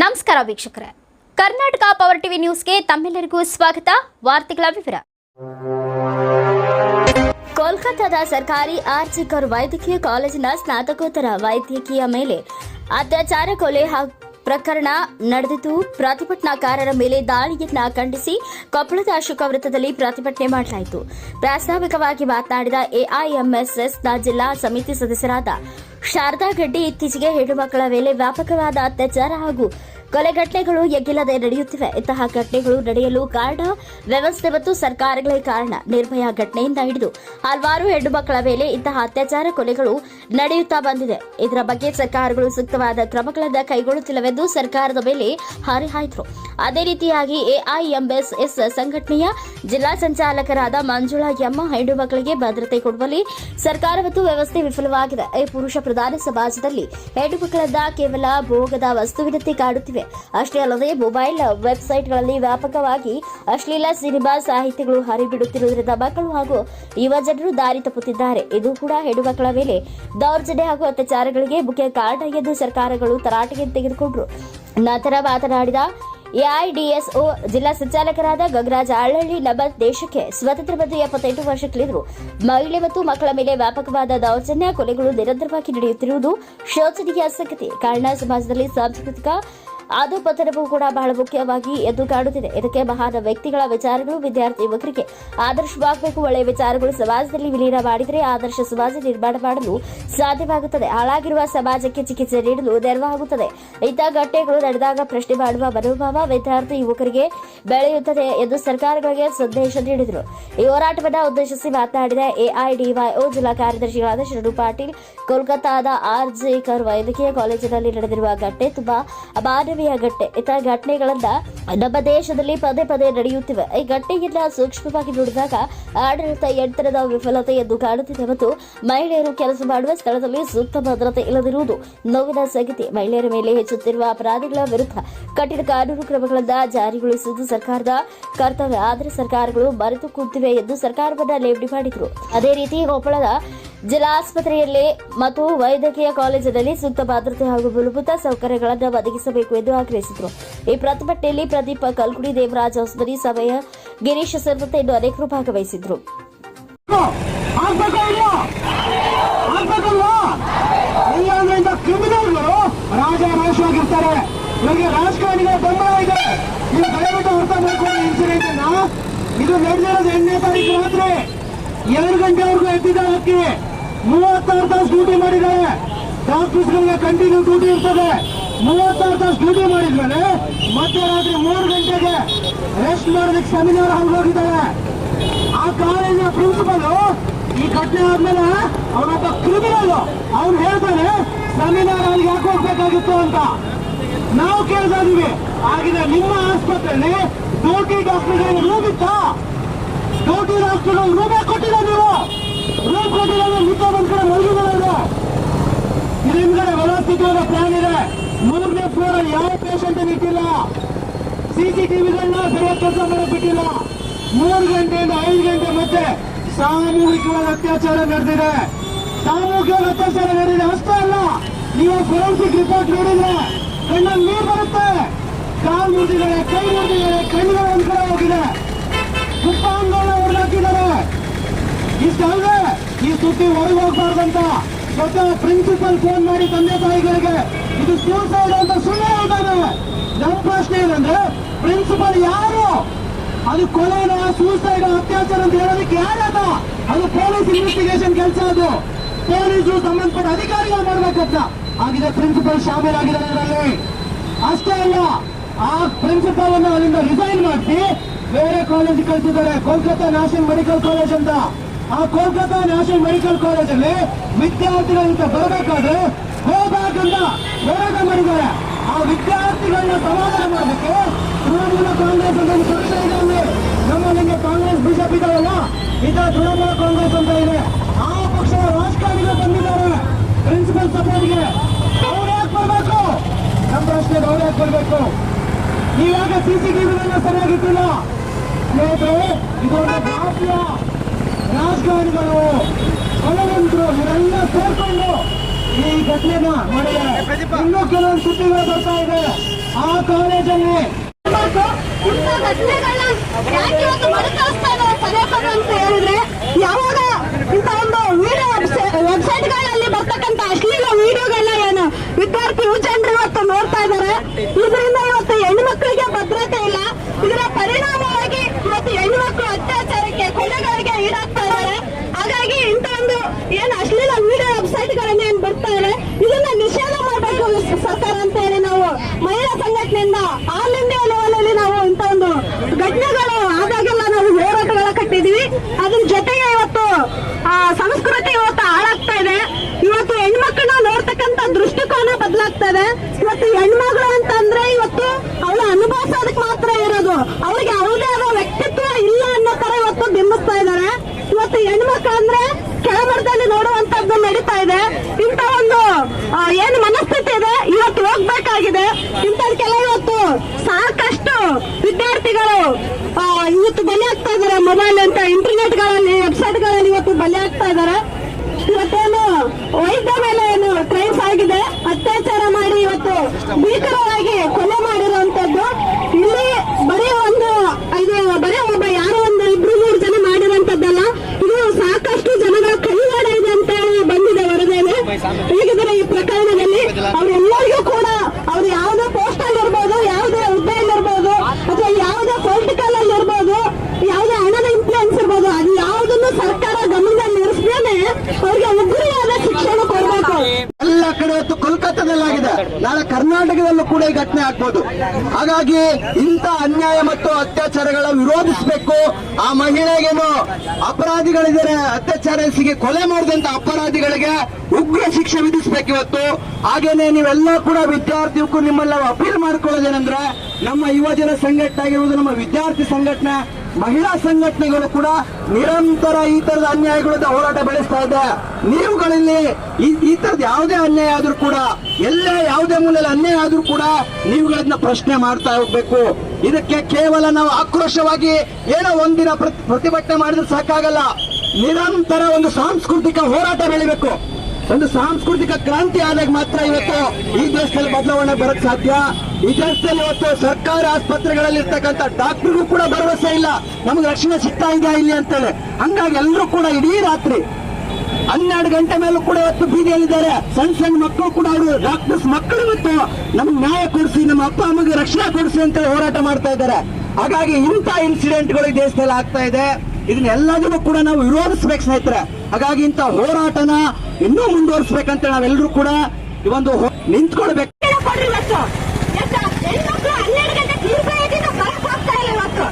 ನಮಸ್ಕಾರ ವೀಕ್ಷಕರೇ. Karnataka power TV ನ್ಯೂಸ್ಗೆ ತಮ್ಮೆಲ್ಲರಿಗೂ ಸ್ವಾಗತ. ವಾರ್ತೆಗಳ ವಿವರ. ಕೋಲ್ಕತ್ತಾದ ಸರ್ಕಾರಿ ಆರ್ಜಿಕರ್ ವೈದ್ಯಕೀಯ ಕಾಲೇಜಿನ ಸ್ನಾತಕೋತ್ತರ ವೈದ್ಯಕೀಯ ಮೇಲೆ ಅತ್ಯಾಚಾರ ಕೊಲೆ ಹಾಗೂ ಪ್ರಕರಣ ನಡೆದಿದ್ದು, ಪ್ರತಿಭಟನಾಕಾರರ ಮೇಲೆ ದಾಳಿಯನ್ನ ಖಂಡಿಸಿ ಕೊಪ್ಪಳದ ಅಶೋಕ ವೃತ್ತದಲ್ಲಿ ಪ್ರತಿಭಟನೆ ಮಾಡಲಾಯಿತು. ಪ್ರಾಸ್ತಾವಿಕವಾಗಿ ಮಾತನಾಡಿದ ಎಐಎಂಎಸ್ಎಸ್ನ ಜಿಲ್ಲಾ ಸಮಿತಿ ಸದಸ್ಯರಾದ ಶಾರದಾ ಗಡ್ಡಿ ಇತ್ತೀಚೆಗೆ ಹೆಣ್ಣು ಮಕ್ಕಳ ಮೇಲೆ ವ್ಯಾಪಕವಾದ ಅತ್ಯಾಚಾರ ಹಾಗೂ ಕೊಲೆ ಘಟನೆಗಳು ಎಗ್ಗಿಲ್ಲದೆ ನಡೆಯುತ್ತಿವೆ. ಇಂತಹ ಘಟನೆಗಳು ನಡೆಯಲು ಕಾರಣ, ವ್ಯವಸ್ಥೆ ಮತ್ತು ಸರ್ಕಾರಗಳೇ ಕಾರಣ. ನಿರ್ಭಯ ಘಟನೆಯಿಂದ ಹಿಡಿದು ಹಲವಾರು ಹೆಣ್ಣು ಮಕ್ಕಳ ಮೇಲೆ ಇಂತಹ ಅತ್ಯಾಚಾರ, ಕೊಲೆಗಳು ನಡೆಯುತ್ತಾ ಬಂದಿದೆ. ಇದರ ಬಗ್ಗೆ ಸರ್ಕಾರಗಳು ಸೂಕ್ತವಾದ ಕ್ರಮಗಳನ್ನು ಕೈಗೊಳ್ಳುತ್ತಿಲ್ಲವೆಂದು ಸರ್ಕಾರದ ಮೇಲೆ ಹರಿಹಾಯ್ದರು ಅದೇ ರೀತಿಯಾಗಿ ಎಐಎಂಎಸ್ಎಸ್ ಸಂಘಟನೆಯ ಜಿಲ್ಲಾ ಸಂಚಾಲಕರಾದ ಮಂಜುಳಾ ಎಮ್ಮ ಹೆಣ್ಣು ಮಕ್ಕಳಿಗೆ ಭದ್ರತೆ ಕೊಡುವಲ್ಲಿ ಸರ್ಕಾರ ಮತ್ತು ವ್ಯವಸ್ಥೆ ವಿಫಲವಾಗಿದೆ. ಈ ಪುರುಷ ಪ್ರಧಾನ ಸಮಾಜದಲ್ಲಿ ಹೆಣ್ಣು ಮಕ್ಕಳಿಂದ ಕೇವಲ ಭೋಗದ ವಸ್ತುವಿನಂತೆ ಕಾಡುತ್ತಿವೆ. ಅಷ್ಟೇ ಅಲ್ಲದೆ ಮೊಬೈಲ್ ವೆಬ್ಸೈಟ್ಗಳಲ್ಲಿ ವ್ಯಾಪಕವಾಗಿ ಅಶ್ಲೀಲ ಸಿನಿಮಾ ಸಾಹಿತ್ಯಗಳು ಹರಿಬಿಡುತ್ತಿರುವುದರಿಂದ ಮಕ್ಕಳು ಹಾಗೂ ಯುವ ಜನರು ದಾರಿ ತಪ್ಪುತ್ತಿದ್ದಾರೆ. ಇದು ಕೂಡ ಹೆಣ್ಣು ಮಕ್ಕಳ ಮೇಲೆ ದೌರ್ಜನ್ಯ ಹಾಗೂ ಅತ್ಯಾಚಾರಗಳಿಗೆ ಮುಖ್ಯ ಕಾರಣ ಎಂದು ಸರ್ಕಾರಗಳು ತರಾಟೆಗೆ ತೆಗೆದುಕೊಂಡರು. ನಂತರ ಮಾತನಾಡಿದ ಎಐಡಿಎಸ್ಒ ಜಿಲ್ಲಾ ಸಂಚಾಲಕರಾದ ಗಗರಾಜ ಆಳಹಳ್ಳಿ ನಮ್ಮ ದೇಶಕ್ಕೆ ಸ್ವತಂತ್ರ ಬಂದು ಎಪ್ಪತ್ತೆಂಟು ವರ್ಷಕ್ಕಿಳಿದ್ರು. ಕಳೆದರು ಮಹಿಳೆ ಮತ್ತು ಮಕ್ಕಳ ಮೇಲೆ ವ್ಯಾಪಕವಾದ ದೌರ್ಜನ್ಯ, ಕೊಲೆಗಳು ನಿರಂತರವಾಗಿ ನಡೆಯುತ್ತಿರುವುದು ಶೋಚನೀಯ ಸಂಗತಿ. ಕಾರಣ ಸಮಾಜದಲ್ಲಿ ಸಾಂಸ್ಕೃತಿಕ ಅಧೋಪತನವು ಕೂಡ ಬಹಳ ಮುಖ್ಯವಾಗಿ ಎದ್ದು ಕಾಡುತ್ತಿದೆ ಇದಕ್ಕೆ ಮಹಾನ್ ವ್ಯಕ್ತಿಗಳ ವಿಚಾರಗಳು, ವಿದ್ಯಾರ್ಥಿ ಯುವಕರಿಗೆ ಆದರ್ಶವಾಗಬೇಕು. ಒಳ್ಳೆಯ ವಿಚಾರಗಳು ಸಮಾಜದಲ್ಲಿ ವಿಲೀನ ಮಾಡಿದರೆ ಆದರ್ಶ ಸಮಾಜ ನಿರ್ಮಾಣ ಮಾಡಲು ಸಾಧ್ಯವಾಗುತ್ತದೆ. ಹಾಳಾಗಿರುವ ಸಮಾಜಕ್ಕೆ ಚಿಕಿತ್ಸೆ ನೀಡಲು ನೆರವಾಗುತ್ತದೆ. ಇಂತಹ ಘಟ್ಟೆಗಳು ನಡೆದಾಗ ಪ್ರಶ್ನೆ ಮಾಡುವ ಮನೋಭಾವ ವಿದ್ಯಾರ್ಥಿ ಯುವಕರಿಗೆ ಬೆಳೆಯುತ್ತದೆ ಎಂದು ಸರ್ಕಾರಗಳಿಗೆ ಸಂದೇಶ ನೀಡಿದರು. ಈ ಹೋರಾಟವನ್ನು ಉದ್ದೇಶಿಸಿ ಮಾತನಾಡಿದ ಎಐಡಿವೈಒ ಜಿಲ್ಲಾ ಕಾರ್ಯದರ್ಶಿಗಳಾದ ಶರಣು ಪಾಟೀಲ್, ಕೋಲ್ಕತ್ತಾದ ಆರ್ ಜೆ ಕರ್ ವೈದ್ಯಕೀಯ ಕಾಲೇಜಿನಲ್ಲಿ ನಡೆದಿರುವ ಘಟನೆ ತುಂಬಾ ಅಮಾನವೀಯ ಘಟನೆ ಇಂತಹ ಘಟನೆಗಳನ್ನ ನಮ್ಮ ದೇಶದಲ್ಲಿ ಪದೇ ಪದೇ ನಡೆಯುತ್ತಿವೆ. ಈ ಘಟನೆಯಿಂದ ಸೂಕ್ಷ್ಮವಾಗಿ ನೋಡಿದಾಗ ಆಡಳಿತ ಯಂತ್ರದ ವಿಫಲತೆ ಎಂದು ಕಾಣುತ್ತಿದೆ ಮತ್ತು ಮಹಿಳೆಯರು ಕೆಲಸ ಮಾಡುವ ಸ್ಥಳದಲ್ಲಿ ಸೂಕ್ತ ಭದ್ರತೆ ಇಲ್ಲದಿರುವುದು ನೋವಿನ ಸಂಗತಿ. ಮಹಿಳೆಯರ ಮೇಲೆ ಹೆಚ್ಚುತ್ತಿರುವ ಅಪರಾಧಗಳ ವಿರುದ್ಧ ಕಠಿಣ ಕಾನೂನು ಕ್ರಮಗಳನ್ನು ಜಾರಿಗೊಳಿಸುವುದು ಸರ್ಕಾರದ ಕರ್ತವ್ಯ. ಆದರೆ ಸರ್ಕಾರಗಳು ಮರೆತು ಕೂತಿವೆ ಎಂದು ಸರ್ಕಾರವನ್ನ ಲೇವಡಿ ಮಾಡಿದರು. ಅದೇ ರೀತಿ ಕೊಪ್ಪಳದ ಜಿಲ್ಲಾ ಆಸ್ಪತ್ರೆಯಲ್ಲಿ ಮತ್ತು ವೈದ್ಯಕೀಯ ಕಾಲೇಜಿನಲ್ಲಿ ಸೂಕ್ತ ಭದ್ರತೆ ಹಾಗೂ ಮೂಲಭೂತ ಸೌಕರ್ಯಗಳನ್ನು ಒದಗಿಸಬೇಕು ಎಂದು ಆಗ್ರಹಿಸಿದರು. ಈ ಪ್ರತಿಭಟನೆಯಲ್ಲಿ ಪ್ರದೀಪ ಕಲ್ಕುಡಿ ದೇವರಾಜ್ ಹೊಸದರಿ ಸಮಯ ಗಿರೀಶ್ ಸೇರಿದಂತೆ ಇನ್ನು ಅನೇಕರು ಭಾಗವಹಿಸಿದ್ರು ಎರಡು ಗಂಟೆವರೆಗೂ ಎದ್ದಿದ್ದಾರೆ ಅಕ್ಕಿ ಮೂವತ್ತಾರು ತಾಸು ಡ್ಯೂಟಿ ಮಾಡಿದ್ದಾರೆ. ಡಾಕ್ಟರ್ಸ್ಗಳಿಗೆ ಕಂಟಿನ್ಯೂ ಡ್ಯೂಟಿ ಇರ್ತದೆ. ಮೂವತ್ತಾರು ತಾಸು ಡ್ಯೂಟಿ ಮಾಡಿದ್ಮೇಲೆ ಮಧ್ಯರಾತ್ರಿ ಮೂರು ಗಂಟೆಗೆ ರೆಸ್ಟ್ ಮಾಡೋದಕ್ಕೆ ಸೆಮಿನಾರ್ ಹೋಗಿದ್ದಾರೆ. ಆ ಕಾಲೇಜಿನ ಪ್ರಿನ್ಸಿಪಲ್ ಈ ಘಟನೆ ಆದ್ಮೇಲೆ ಅವನೊಬ್ಬ ಕ್ರಿಮಿನಲ್ ಅವ್ನು ಹೇಳ್ತಾನೆ ಸೆಮಿನಾರ್ ಹಾಲ್ ಯಾಕೆ ಹೋಗ್ಬೇಕಾಗಿತ್ತು ಅಂತ. ನಾವು ಕೇಳ್ತಾ ಇದೀವಿ ಆಗಿದೆ ನಿಮ್ಮ ಆಸ್ಪತ್ರೆಯಲ್ಲಿ ಡ್ಯೂಟಿ ಡಾಕ್ಟರ್ಗಳಿಗೆ ರೂಮ್ ಇತ್ತಾ? ಡ್ಯೂಟಿ ಡಾಕ್ಟರ್ಗಳು ರೂಮೇ ಕೊಟ್ಟಿಲ್ಲ ನೀವು? ರೂಮ್ ಕೊಟ್ಟಿಲ್ಲ ನಿದ್ದೆ ಬಂದ್ ಕಡೆ ಮಲಗಿದ್ದಾರೆ ಇದು ಹಿಂದ್ಗಡೆ ವ್ಯವಸ್ಥಿತವಾದ ಪ್ಲಾನ್ ಇದೆ. ಮೂರನೇ ಫ್ಲೋರ್ ಯಾವ ಪೇಷಂಟ್ ಇಟ್ಟಿಲ್ಲ ಸಿಸಿಟಿವಿಗಳನ್ನ ಸರಿಯಾಗಿ ಕೆಲಸ ಮಾಡಕ್ ಬಿಟ್ಟಿಲ್ಲ ಮೂರು ಗಂಟೆಯಿಂದ ಐದು ಗಂಟೆ ಮತ್ತೆ ಸಾಮೂಹಿಕವಾದ ಅತ್ಯಾಚಾರ ನಡೆದಿದೆ. ಸಾಮೂಹಿಕವಾದ ಅತ್ಯಾಚಾರ ನಡೆದಿದೆ. ಅಷ್ಟೇ ಅಲ್ಲ, ನೀವು ಫೋರೆನ್ಸಿಕ್ ರಿಪೋರ್ಟ್ ನೋಡಿದ್ರೆ ಕಣ್ಣಲ್ಲಿ ನೀರು ಬರುತ್ತೆ. ಕಾಲು ಮುರಿದಿದ್ದಾರೆ, ಕೈ ಮುರಿದಿದ್ದಾರೆ, ಕಣ್ಣುಗಳು ಒಂದ್ ಕಡೆ ಹೋಗಿದೆ ಹೊಡೆದಾಕಿದ್ದಾರೆ. ಇಷ್ಟಲ್ಲದೆ ಈ ಸುದ್ದಿ ಹೊರಗೆ ಹೋಗ್ಬಾರ್ದಂತ ಸ್ವತಃ ಪ್ರಿನ್ಸಿಪಲ್ ಫೋನ್ ಮಾಡಿ ತಂದೆ ತಾಯಿಗಳಿಗೆ ಇದು ಸೂಸೈಡ್ ಅಂತ ಸುಳ್ಳು ಹೇಳ್ತಾರೆ ನಮ್ಮ ಪ್ರಶ್ನೆ ಏನಂದ್ರೆ ಪ್ರಿನ್ಸಿಪಲ್ ಯಾರು? ಅದು ಕೊಲೆನ ಸೂಸೈಡ್ ಅತ್ಯಾಚಾರ ಅಂತ ಹೇಳೋದಕ್ಕೆ ಯಾರದ ಅದು ಪೊಲೀಸ್ ಇನ್ವೆಸ್ಟಿಗೇಷನ್ ಕೆಲಸ ಅದು. ಪೊಲೀಸರು ಸಂಬಂಧಪಟ್ಟ ಅಧಿಕಾರಿಗಳು ಮಾಡ್ಬೇಕಂತ ಆಗಿದೆ ಪ್ರಿನ್ಸಿಪಲ್ ಶಾಮೀಲಾಗಿದ್ದಾರೆ ಅದರಲ್ಲಿ ಅಷ್ಟೇ ಅಲ್ಲ, ಆ ಪ್ರಿನ್ಸಿಪಲ್ ಅನ್ನು ಅಲ್ಲಿಂದ ರಿಸೈನ್ ಮಾಡಿಸಿ ಬೇರೆ ಕಾಲೇಜ್ ಕಳಿಸಿದ್ದಾರೆ. ಕೋಲ್ಕತ್ತಾ ನ್ಯಾಷನಲ್ ಮೆಡಿಕಲ್ ಕಾಲೇಜ್ ಅಂತ. ಆ ಕೋಲ್ಕತ್ತಾ ನ್ಯಾಷನಲ್ ಮೆಡಿಕಲ್ ಕಾಲೇಜಲ್ಲಿ ವಿದ್ಯಾರ್ಥಿಗಳಿಂದ ಬರಬೇಕಾದ್ರೆ ಹೋಗ್ಬೇಕಂತ ಹೋರಾಟ ಮಾಡಿದ್ದಾರೆ. ಆ ವಿದ್ಯಾರ್ಥಿಗಳನ್ನ ಸಮಾಧಾನ ಮಾಡೋದಕ್ಕೆ ತೃಣಮೂಲ ಕಾಂಗ್ರೆಸ್ ಅಂತ ಒಂದು ಪಕ್ಷ ಇದೆ ಅಲ್ಲಿ. ನಮ್ಮಲ್ಲಿಗೆ ಕಾಂಗ್ರೆಸ್, ಬಿಜೆಪಿ ಇದಾವಲ್ಲ, ಇದ ತೃಣಮೂಲ ಕಾಂಗ್ರೆಸ್ ಅಂತ ಇದೆ. ಆ ಪಕ್ಷದ ರಾಜಕಾರಣಿಗಳು ಬಂದಿದ್ದಾರೆ. ಪ್ರಿನ್ಸಿಪಲ್ ಸಪೋರ್ಟ್ಗೆ ಅವ್ರು ಯಾಕೆ ಬರಬೇಕು? ನಮ್ಮ ಪ್ರಶ್ನೆಗೆ ಅವ್ರು ಯಾಕೆ ಸಿ ಇವಾಗ ಸಿಸಿಟಿವಿಗಳನ್ನ ಸರಿಯಾಗಿಟ್ಟಿಲ್ಲ ಇದೊಂದು ಮಾಫಿಯಾ. ರಾಜಕಾರಣಿಗಳು ಬಲವಂತರು ಇವರೆಲ್ಲ ಸೇರ್ಕೊಂಡು ಈ ಘಟನೆನ ಮಾಡಿದ್ದಾರೆ ಇನ್ನೂ ಕೆಲವೊಂದು ಸುದ್ದಿಗಳು ಬರ್ತಾ ಇದೆ ಆ ಕಾಲೇಜಲ್ಲಿ ಅಂತ ಹೇಳಿದ್ರೆ ಯಾವಾಗ ಇಂಥ ಒಂದು ವಿಡಿಯೋ ವೆಬ್ಸೈಟ್ಗಳಲ್ಲಿ ಬರ್ತಕ್ಕಂಥ ಅಶ್ಲೀಲ ವಿಡಿಯೋಗಳನ್ನ ಏನು ವಿದ್ಯಾರ್ಥಿ ಯುವ ಜನರು ಇವತ್ತು ನೋಡ್ತಾ ಇದ್ದಾರೆ ಇದರಿಂದ ಇವತ್ತು ಹೆಣ್ಮಕ್ಳಿಗೆ ಭದ್ರತೆ ಇಲ್ಲ ಇದರ ಪರಿಣಾಮವಾಗಿ ಇವತ್ತು ಹೆಣ್ಮಕ್ಳು ಅತ್ಯಾಚಾರಕ್ಕೆ ಕೊಲೆಗಳಿಗೆ ಈಡಾಗ್ತಾ ಇದ್ದಾರೆ ಹಾಗಾಗಿ ಇಂಥ ಒಂದು ಏನು ಅಶ್ಲೀಲ ವಿಡಿಯೋ ವೆಬ್ಸೈಟ್ಗಳನ್ನ ಏನ್ ಬರ್ತಾ ಇದೆ ಇದನ್ನ ನಿಷೇಧ ಮಾಡಬೇಕು ಸರ್ಕಾರ ಅಂತ ಹೇಳಿ ನಾವು ಮಹಿಳಾ ಸಂಘಟನೆಯಿಂದ ಆಲ್ ಇಂಡಿಯಾ ಲೆವೆಲ್ ಅಲ್ಲಿ ನಾವು ಇಂಥ ಒಂದು ಘಟನೆಗಳು ಆದಾಗೆಲ್ಲ ನಾವು ಹೋರಾಟಗಳ ಕಟ್ಟಿದೀವಿ ಅದ್ರ ಜೊತೆಗೆ ಇವತ್ತು ಆ ಸಂಸ್ಕೃತಿ ಇವತ್ತು ಹಾಳಾಗ್ತಾ ಇದೆ ಇವತ್ತು ಹೆಣ್ಮಕ್ಳನ್ನ ನೋಡ್ತಕ್ಕಂತ ದೃಷ್ಟಿಕೋನ ಬದಲಾಗ್ತಾ ಇದೆ ಇವತ್ತು ಹೆಣ್ಮಗಳು ಅಂತಂದ್ರೆ ಇವತ್ತು ಅವಳು ಅನುಭವಿಸೋದಕ್ಕೆ ಮಾತ್ರ ಇರೋದು ಅವಳಿಗೆ ಅವಳದೇ ಆದ ವ್ಯಕ್ತಿತ್ವ ಇಲ್ಲ ಅನ್ನೋ ತರ ಇವತ್ತು ಬಿಂಬಿಸ್ತಾ ಇದ್ದಾರೆ ಇವತ್ತು ಹೆಣ್ಮಕ್ಳು ಅಂದ್ರೆ ಕೆಳಮಟ್ಟದಲ್ಲಿ ನೋಡುವಂತದ್ದು ನಡೀತಾ ಇದೆ ಇಂಥ ಒಂದು ಆ, ಏನು ಮನಸ್ಥಿತಿ ಇದೆ ಇವತ್ತು ಹೋಗ್ಬೇಕಾಗಿದೆ ಇಂಥದಕ್ಕೆಲ್ಲ ಇವತ್ತು ಸಾಕಷ್ಟು ವಿದ್ಯಾರ್ಥಿಗಳು ಆ, ಇವತ್ತು ಬಲಿ ಆಗ್ತಾ ಇದ್ದಾರೆ ಮೊಬೈಲ್ ಅಂತ ಇಂಟರ್ನೆಟ್ಗಳಲ್ಲಿ ವೆಬ್ಸೈಟ್ಗಳಲ್ಲಿ ಇವತ್ತು ಬಲಿ ಆಗ್ತಾ ಇದ್ದಾರೆ ಇವತ್ತೇನು ವೈದ್ಯ ಮೇಲೆ ಏನು ಕ್ರೈಮ್ಸ್ ಆಗಿದೆ. ಅತ್ಯಾಚಾರ ಮಾಡಿ ಇವತ್ತು ಭೀಕರವಾಗಿ ಕೊಲೆ ಮಾಡಿರುವಂತದ್ದು. ಇಲ್ಲಿ ಬರೀ ಒಂದು, ಇದು ಬರೀ ಒಬ್ಬ ಯಾರೋ ಒಂದು ಇಬ್ರು ಮೂರು ಜನ ಮಾಡಿರುವಂತದ್ದಲ್ಲ. ಇದು ಸಾಕಷ್ಟು ಜನಗಳ ಕೈವಾಡ ಇದೆ ಅಂತ ಬಂದಿದೆ ವರದಿಯಲ್ಲಿ. ಹೇಗಿದ್ದಾರೆ ಈ ಪ್ರಕರಣದಲ್ಲಿ ಅವರೆಲ್ಲರಿಗೂ ಅವ್ರು ಯಾವುದೇ ಪೋಸ್ಟ್ ಅಲ್ಲಿ ಇರ್ಬೋದು ಯಾವುದೇ ಹುದ್ದೆಯಲ್ಲಿ ಇರ್ಬೋದು ಅಥವಾ ಯಾವುದೇ ಪೊಲಿಟಿಕಲ್ ಅಲ್ಲಿ ಇರ್ಬೋದು ಯಾವುದೇ ಹಣದ ಇನ್ಫ್ಲೂಯೆನ್ಸ್ ಇರ್ಬೋದು ಅದು ಯಾವುದನ್ನು ಸರ್ಕಾರ ಗಮನದಲ್ಲಿ ಇರಿಸ್ದೇನೆ ಅವ್ರಿಗೆ ಉಗ್ರವಾದ ಶಿಕ್ಷಣ ಕೊಡಬೇಕು ಎಲ್ಲ ಕಡೆ ಇವತ್ತು ಕೋಲ್ಕತ್ತಾದಲ್ಲಾಗಿದೆ ನಾಳೆ ಕರ್ನಾಟಕದಲ್ಲೂ ಕೂಡ ಈ ಘಟನೆ ಆಗ್ಬೋದು. ಹಾಗಾಗಿ ಇಂಥ ಅನ್ಯಾಯ ಮತ್ತು ಅತ್ಯಾಚಾರಗಳ ವಿರೋಧಿಸಬೇಕು. ಆ ಮಹಿಳೆಗೇನು ಅಪರಾಧಿಗಳಿದ್ದಾರೆ, ಅತ್ಯಾಚಾರ ಎಸಗಿ ಕೊಲೆ ಮಾಡಿದಂತ ಅಪರಾಧಿಗಳಿಗೆ ಉಗ್ರ ಶಿಕ್ಷೆ ವಿಧಿಸಬೇಕು ಇವತ್ತು. ಹಾಗೇನೆ ನೀವೆಲ್ಲ ಕೂಡ ವಿದ್ಯಾರ್ಥಿಗೂ ನಿಮ್ಮೆಲ್ಲ ಅಪೀಲ್ ಮಾಡ್ಕೊಳ್ಳೋದೇನೆಂದ್ರೆ, ನಮ್ಮ ಯುವಜನ ಸಂಘಟನೆ ಆಗಿರುವುದು ನಮ್ಮ ವಿದ್ಯಾರ್ಥಿ ಸಂಘಟನೆ ಮಹಿಳಾ ಸಂಘಟನೆಗಳು ಕೂಡ ನಿರಂತರ ಈ ತರದ ಅನ್ಯಾಯಗಳ ಹೋರಾಟ ಬೆಳೆಸ್ತಾ ಇದೆ. ನೀವುಗಳಲ್ಲಿ ಈ- ತರದ ಯಾವುದೇ ಅನ್ಯಾಯ ಆದ್ರೂ ಕೂಡ, ಎಲ್ಲೇ ಯಾವುದೇ ಮೂಲದಲ್ಲಿ ಅನ್ಯಾಯ ಆದ್ರೂ ಕೂಡ ನೀವುಗಳನ್ನ ಪ್ರಶ್ನೆ ಮಾಡ್ತಾ ಹೋಗ್ಬೇಕು. ಇದಕ್ಕೆ ಕೇವಲ ನಾವು ಆಕ್ರೋಶವಾಗಿ ಏನೋ ಒಂದಿನ ಪ್ರತಿ- ಪ್ರತಿಭಟನೆ ಮಾಡಿದ್ರೆ ಸಾಕಾಗಲ್ಲ. ನಿರಂತರ ಒಂದು ಸಾಂಸ್ಕೃತಿಕ ಹೋರಾಟ ಬೆಳಿಬೇಕು. ಒಂದು ಸಾಂಸ್ಕೃತಿಕ ಕ್ರಾಂತಿ ಆದಾಗ ಮಾತ್ರ ಇವತ್ತು ಈ ದೇಶದಲ್ಲಿ ಬದಲಾವಣೆ ಬರಕ್ ಸಾಧ್ಯ. ಈ ದೇಶದಲ್ಲಿ ಇವತ್ತು ಸರ್ಕಾರಿ ಆಸ್ಪತ್ರೆಗಳಲ್ಲಿ ಇರ್ತಕ್ಕಂಥ ಡಾಕ್ಟರ್ಗೂ ಕೂಡ ಭರವಸೆ ಇಲ್ಲ. ನಮ್ಗೆ ರಕ್ಷಣೆ ಸಿಗ್ತಾ ಇದೆಯಾ ಇಲ್ಲಿ ಅಂತೇಳಿ. ಹಂಗಾಗಿ ಎಲ್ಲರೂ ಕೂಡ ಇಡೀ ರಾತ್ರಿ ಹನ್ನೆರಡು ಗಂಟೆ ಮೇಲೂ ಕೂಡ ಇವತ್ತು ಬೀದಿಯಲ್ಲಿದ್ದಾರೆ. ಸಣ್ಣ ಸಣ್ಣ ಮಕ್ಕಳು ಕೂಡ ಅವರು ಡಾಕ್ಟರ್ಸ್ ಮಕ್ಕಳು ಮತ್ತು ನಮ್ಗೆ ನ್ಯಾಯ ಕೊಡಿಸಿ, ನಮ್ಮ ಅಪ್ಪ ಅಮ್ಮಗೆ ರಕ್ಷಣೆ ಕೊಡಿಸಿ ಅಂತ ಹೋರಾಟ ಮಾಡ್ತಾ ಇದ್ದಾರೆ. ಹಾಗಾಗಿ ಇಂಥ ಇನ್ಸಿಡೆಂಟ್ಗಳು ಈ ದೇಶದಲ್ಲಿ ಆಗ್ತಾ ಇದೆ. ಇದನ್ನ ಎಲ್ಲದನ್ನು ಕೂಡ ನಾವು ವಿರೋಧಿಸ್ಬೇಕು ಸ್ನೇಹಿತರೆ. ಹಾಗಾಗಿ ಇಂಥ ಹೋರಾಟನ ಇನ್ನೂ ಮುಂದುವರಿಸ್ಬೇಕಂತ ನಾವೆಲ್ಲರೂ ಕೂಡ ಈ ಒಂದು ನಿಂತ್ಕೊಳ್ಬೇಕು ಕೊಡ್ರಿ ಇವತ್ತು ಯಾಕ ಹೆಣ್ಮಕ್ಳು ಹನ್ನೆರಡು ಗಂಟೆ ತೀರ್ಪಾಗಿದ್ದ ಬರಕ್ ಹೋಗ್ತಾ ಇಲ್ಲ ಇವತ್ತು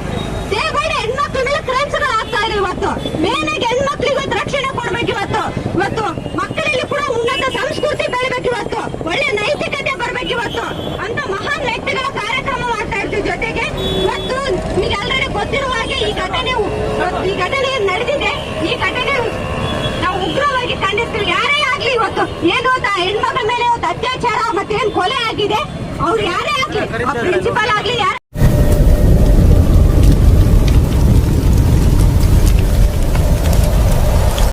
ದೇವಾಡ ಹೆಣ್ಮಕ್ಳ ಮೇಲೆ ಕ್ರೈಮ್ಸ್ಗಳು ಆಗ್ತಾ ಇದೆ ಇವತ್ತು ಮೇನಾಗಿ ಹೆಣ್ಮಕ್ಳಿಗೆ ಇವತ್ತು ರಕ್ಷಣೆ ಕೊಡ್ಬೇಕು ಇವತ್ತು ಇವತ್ತು ಮಕ್ಕಳಲ್ಲಿ ಕೂಡ ಉನ್ನತ ಸಂಸ್ಕೃತಿ ಬೆಳಿಬೇಕು ಇವತ್ತು ಒಳ್ಳೆ ನೈತಿಕತೆ ಬರ್ಬೇಕು ಇವತ್ತು ಅಂತ ಮಹಾನ್ ವ್ಯಕ್ತಿಗಳ ಕಾರ್ಯಕ್ರಮ ಮಾಡ್ತಾ ಇರ್ತೀವಿ ಜೊತೆಗೆ ಇವತ್ತು ನಿಮಗೆ ಆಲ್ರೆಡಿ ಗೊತ್ತಿರುವ ಹಾಗೆ ಈ ಘಟನೆ ಈ ಘಟನೆ ಏನ್ ನಡೆದಿದೆ ಈ ಘಟನೆ ನಾವು ಉಗ್ರವಾಗಿ ಖಂಡಿಸ್ತೀವಿ ಯಾರೇ ಆಗ್ಲಿ ಇವತ್ತು ಏನು ಹೆಣ್ಮಕ್ಳ ಮೇಲೆ ಇವತ್ತು ಅತ್ಯಾಚಾರ ಮತ್ತೆ ಏನ್ ಕೊಲೆ ಆಗಿದೆ ಅವ್ರು ಯಾರೇ ಆಗ್ಲಿ ಪ್ರಿನ್ಸಿಪಲ್ ಆಗ್ಲಿ ಯಾರೇ